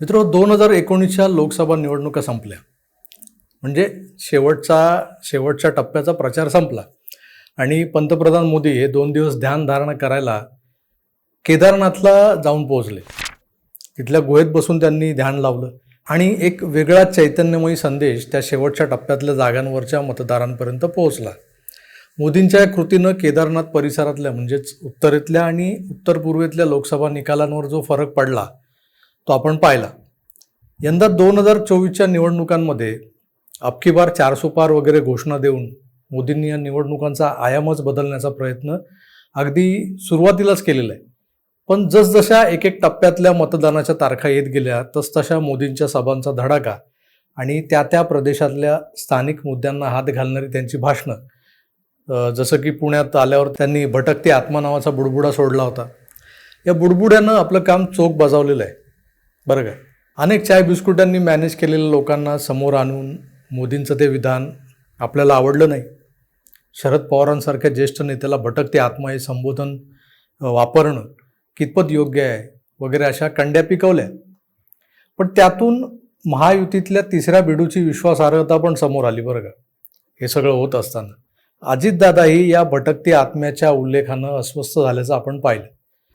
मित्र दोन हजार एकोणीसच्या लोकसभा निवडणुका संपल्या. म्हणजे शेवटचा शेवटच्या टप्प्याचा प्रचार संपला. आणि पंतप्रधान मोदी हे दोन दिवस ध्यानधारणा करायला केदारनाथला जाऊन पोहोचले. तिथल्या गुहेत बसून त्यांनी ध्यान लावलं. आणि एक वेगळा चैतन्यमयी संदेश त्या शेवटच्या टप्प्यातल्या जागांवरच्या मतदारांपर्यंत पोहोचला. मोदींच्या या कृतीनं केदारनाथ परिसरातल्या म्हणजेच उत्तरेतल्या आणि उत्तर पूर्वेतल्या लोकसभा निकालांवर जो फरक पडला तो आपण पाहिला. यंदा दोन हजार चोवीसच्या निवडणुकांमध्ये अबकी बार चारसो पार वगैरे घोषणा देऊन मोदींनी या निवडणुकांचा आयामच बदलण्याचा प्रयत्न अगदी सुरुवातीलाच केलेला आहे. पण जसजशा एक एक टप्प्यातल्या मतदानाच्या तारखा येत गेल्या तसतशा मोदींच्या सभांचा धडाका आणि त्या त्या प्रदेशातल्या स्थानिक मुद्द्यांना हात घालणारी त्यांची भाषणं जसं की पुण्यात आल्यावर त्यांनी भटकते आत्मा नावाचा बुडबुडा सोडला होता. या बुडबुड्यानं आपलं काम चोख बजावलेलं आहे. बरं का अनेक चाय बिस्कुटांनी मॅनेज केलेल्या लोकांना समोर आणून मोदींचं ते विधान आपल्याला आवडलं नाही. शरद पवारांसारख्या ज्येष्ठ नेत्याला भटकते आत्मा हे संबोधन वापरणं कितपत योग्य आहे वगैरे अशा कंड्या पिकवल्या. पण त्यातून महायुतीतल्या तिसऱ्या बिडूची विश्वासार्हता पण समोर आली बरं का. हे सगळं होत असताना. अजितदादाही या भटकती आत्म्याच्या उल्लेखानं अस्वस्थ झाल्याचं आपण पाहिलं.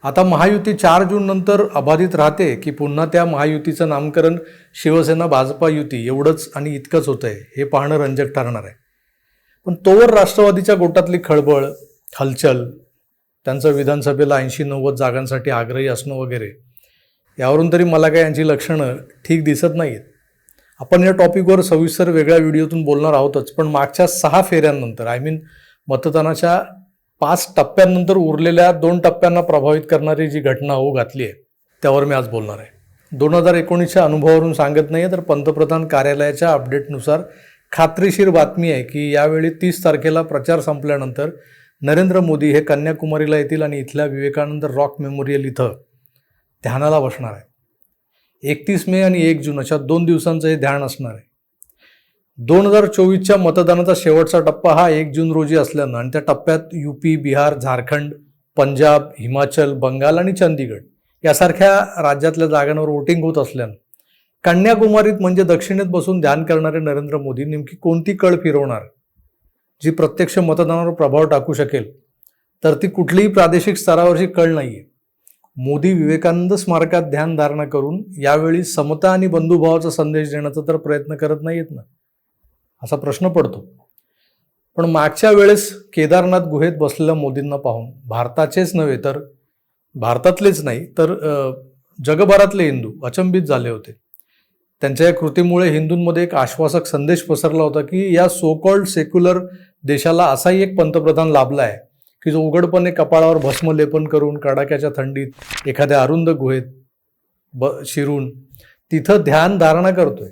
आता महायुती चार जून नंतर अबाधित राहते की पुन्हा त्या महायुतीचं नामकरण शिवसेना भाजपा युती एवढंच आणि इतकंच होतं आहे हे पाहणं रंजक ठरणार आहे. पण तोवर राष्ट्रवादीच्या गोटातली खळबळ हलचल त्यांचं विधानसभेला ऐंशी नव्वद जागांसाठी आग्रही असणं वगैरे यावरून तरी मला काय यांची लक्षणं ठीक दिसत नाहीत. आपण या टॉपिकवर सविस्तर वेगळ्या व्हिडिओतून बोलणार आहोतच पण मागच्या सहा फेऱ्यांनंतर आय मीन मतदानाच्या पाच टप्प्यांनंतर उरलेल्या दोन टप्प्यांना प्रभावित करणारी जी घटना होऊ घातली आहे त्यावर मी आज बोलणार आहे. दोन हजार एकोणीसच्या अनुभवावरून सांगत नाही आहे तर पंतप्रधान कार्यालयाच्या अपडेटनुसार खात्रीशीर बातमी आहे की यावेळी तीस तारखेला प्रचार संपल्यानंतर नरेंद्र मोदी हे कन्याकुमारीला येतील आणि इथल्या विवेकानंद रॉक मेमोरियल इथं ध्यानाला बसणार आहे एकतीस मे आणि एक जून अशा दोन दिवसांचं हे ध्यान असणार आहे. दोन हजार चोवीसच्या मतदानाचा शेवटचा टप्पा हा एक जून रोजी असल्यानं आणि त्या टप्प्यात यूपी बिहार झारखंड पंजाब हिमाचल बंगाल आणि चंदीगड यासारख्या राज्यातल्या जागांवर वोटिंग होत असल्यानं कन्याकुमारीत म्हणजे दक्षिणेत बसून ध्यान करणारे नरेंद्र मोदी नेमकी कोणती कळ फिरवणार? जी प्रत्यक्ष मतदानावर प्रभाव टाकू शकेल तर ती कुठलीही प्रादेशिक स्तरावरची कळ नाही आहे मोदी विवेकानंद स्मारकात ध्यान धारणा करून यावेळी समता आणि बंधुभावाचा संदेश देण्याचा तर प्रयत्न करत नाहीत ना? असा प्रश्न पडतो. पण मागच्या वेळेस केदारनाथ गुहेत बसलेल्या मोदींना पाहून भारताचेच नव्हे तर भारतातलेच नाही तर जगभरातले हिंदू अचंबित झाले होते. त्यांच्या या कृतीमुळे हिंदूंमध्ये एक आश्वासक संदेश पसरला होता की या सो कॉल्ड सेक्युलर देशाला असाही एक पंतप्रधान लाभला आहे की जो उघडपणे कपाळावर भस्मलेपन करून कडाक्याच्या थंडीत एखाद्या अरुंद गुहेत ब शिरून तिथं ध्यान धारणा करतोय.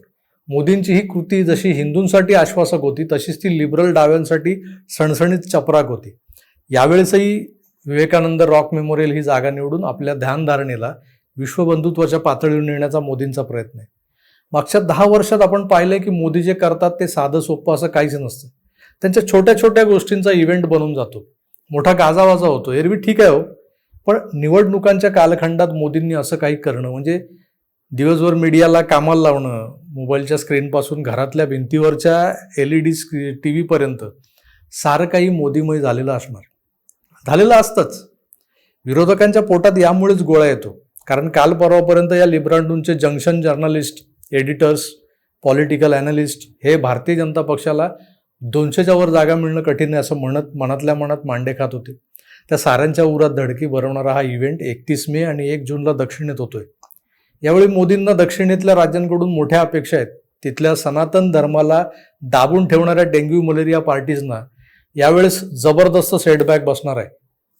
मोदींची ही कृती जशी हिंदूंसाठी आश्वासक होती तशीच ती लिबरल डाव्यांसाठी सणसणीत चपराक होती. यावेळेसही विवेकानंद रॉक मेमोरियल ही जागा निवडून आपल्या ध्यानधारणेला विश्वबंधुत्वाच्या पातळीवर नेण्याचा मोदींचा प्रयत्न आहे. मागच्या दहा वर्षात आपण पाहिलंय की मोदी जे करतात ते साधं सोपं असं काहीच नसतं. त्यांच्या छोट्या छोट्या गोष्टींचा इव्हेंट बनून जातो. मोठा गाजावाजा होतो. एरवी ठीक आहे हो. पण निवडणुकांच्या कालखंडात मोदींनी असं काही करणं म्हणजे दिवसभर मीडियाला कामाला लावणं मोबाईलच्या स्क्रीनपासून घरातल्या भिंतीवरच्या एल ई डी टी व्हीपर्यंत सारं काही मोदीमय झालेलं असणार. झालेलं असतंच. विरोधकांच्या पोटात यामुळेच गोळा येतो. कारण काल परवापर्यंत या लिब्रांडूंचे junction journalist editors political analyst हे भारतीय जनता पक्षाला दोनशेच्या वर जागा मिळणं कठीण आहे असं म्हणत मनातल्या मनात मांडे खात होते. त्या साऱ्यांच्या उरात धडकी भरवणारा हा इव्हेंट एकतीस मे आणि एक जूनला दक्षिणेत होतोय. यावेळी मोदींना दक्षिणेतल्या राज्यांकडून मोठ्या अपेक्षा आहेत. तिथल्या सनातन धर्माला दाबून ठेवणाऱ्या डेंग्यू मलेरिया पार्टीजना यावेळेस जबरदस्त सेटबॅक बसणार आहे.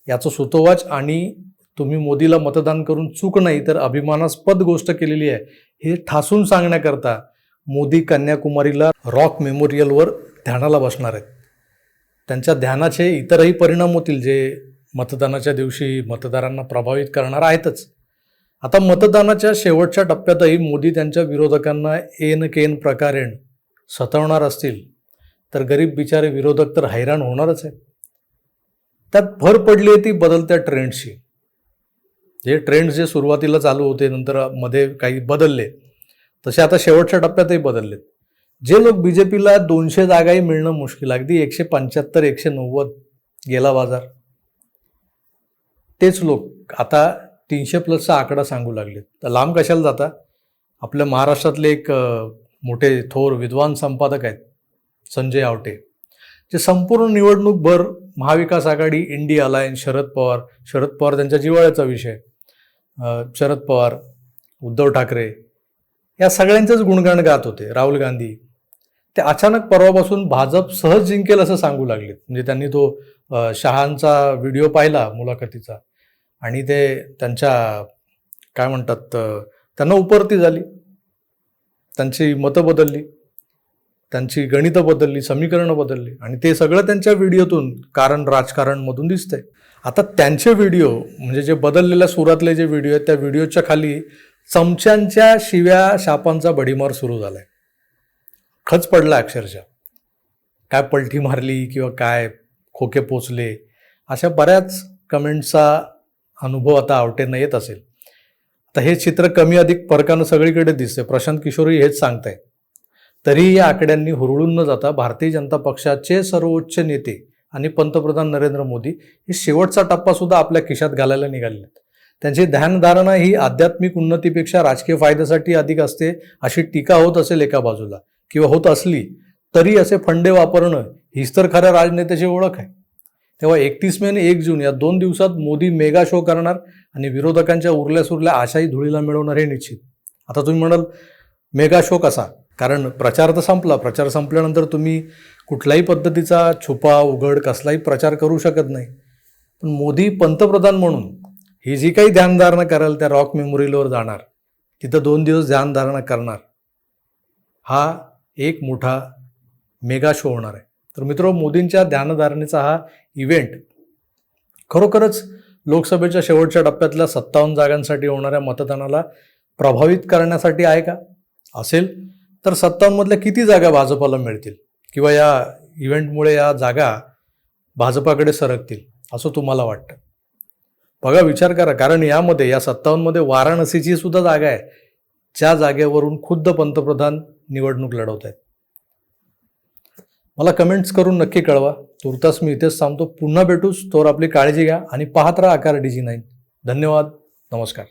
याचं सुतोवाच आणि तुम्ही मोदीला मतदान करून चूक नाही तर अभिमानास्पद गोष्ट केलेली आहे. हे ठासून सांगण्याकरता मोदी कन्याकुमारीला रॉक मेमोरियलवर ध्यानाला बसणार आहेत. त्यांच्या ध्यानाचे इतरही परिणाम होतील जे मतदानाच्या दिवशी मतदारांना प्रभावित करणार आहेतच. आता मतदानाच्या शेवटच्या टप्प्यातही मोदी त्यांच्या विरोधकांना एन केन प्रकारेण सतवणार असतील तर गरीब बिचारे विरोधक तर हैराण होणारच आहे त्यात भर पडली आहे ती बदलत्या ट्रेंडची जे ट्रेंड्स जे सुरुवातीला चालू होते नंतर मध्ये काही बदलले तसे आता शेवटच्या टप्प्यातही बदललेत. जे लोक बी जे पीला दोनशे जागाही मिळणं मुश्किल अगदी एकशे पंच्याहत्तर एकशे नव्वद गेला बाजार. तेच लोक आता तीनशे प्लसचा आकडा सांगू लागले तर लांब कशाला जाता? आपल्या महाराष्ट्रातले एक मोठे थोर विद्वान संपादक आहेत संजय आवटे. जे संपूर्ण निवडणूकभर महाविकास आघाडी इंडिया अलायन्स शरद पवार शरद पवार त्यांच्या जिव्हाळ्याचा विषय. शरद पवार उद्धव ठाकरे या सगळ्यांचंच गुणगाण गात होते राहुल गांधी. ते अचानक परवापासून भाजप सहज जिंकेल असं सांगू लागले म्हणजे त्यांनी तो शहांचा व्हिडिओ पाहिला मुलाखतीचा. आणि ते त्यांच्या काय म्हणतात त्यांना उपरती झाली. त्यांची मतं बदलली. त्यांची गणितं बदलली समीकरणं बदलली. आणि ते सगळं त्यांच्या व्हिडिओतून कारण राजकारणमधून दिसतंय. आता त्यांचे व्हिडिओ म्हणजे जे बदललेल्या सुरातले जे व्हिडिओ आहेत त्या व्हिडिओच्या खाली चमच्यांच्या शिव्या शापांचा बडीमार सुरू झालाय. खच पडला अक्षरशः. काय पलटी मारली किंवा काय खोके पोचले अशा बऱ्याच कमेंट्सचा अनुभव आता आवटेनं येत असेल. आता हे चित्र कमी अधिक फरकानं सगळीकडे दिसते प्रशांत किशोरही हेच सांगतायत. तरीही या आकड्यांनी हुरळून न जाता भारतीय जनता पक्षाचे सर्वोच्च नेते आणि पंतप्रधान नरेंद्र मोदी हे शेवटचा टप्पा सुद्धा आपल्या खिशात घालायला निघालेले आहेत. त्यांची ध्यानधारणा ही आध्यात्मिक उन्नतीपेक्षा राजकीय फायद्यासाठी अधिक असते अशी टीका होत असेल एका बाजूला किंवा होत असली तरी असे फंडे वापरणं हीच तर खऱ्या राजनेत्याची ओळख आहे. तेव्हा एकतीस मे आणि एक जून या दोन दिवसात मोदी मेगा शो करणार आणि विरोधकांच्या उरल्या सुरल्या आशाही धुळीला मिळवणार हे निश्चित. आता तुम्ही म्हणाल मेगा शो कसा? कारण प्रचार तर संपला. प्रचार संपल्यानंतर तुम्ही कुठल्याही पद्धतीचा छुपा उघड कसलाही प्रचार करू शकत नाही. पण मोदी पंतप्रधान म्हणून ही जी काही ध्यानधारणा कराल त्या रॉक मेमोरियलवर जाणार तिथं दोन दिवस ध्यानधारणा करणार हा एक मोठा मेगा शो होणार आहे. तर मित्र मोदींच्या ध्यानधारणेचा हा इव्हेंट खरोखरच लोकसभेच्या शेवटच्या टप्प्यातल्या सत्तावन्न जागांसाठी होणाऱ्या मतदानाला प्रभावित करण्यासाठी आहे का? असेल. तर सत्तावन्नमधल्या किती जागा भाजपाला मिळतील? किंवा या इव्हेंटमुळे या जागा भाजपाकडे सरकतील? असं तुम्हाला वाटतं? बघा विचार करा. कारण यामध्ये या सत्तावन्नमध्ये वाराणसीची सुद्धा जागा आहे. ज्या जागेवरून खुद्द पंतप्रधान निवडणूक लढवत आहेत मला कमेंट्स करून नक्की कळवा. तुर्तास मी इथेच थांबतो. पुन्हा भेटूच तोवर आपली काळजी घ्या आणि पाहत राहा आकार डीजी नाईन धन्यवाद. नमस्कार.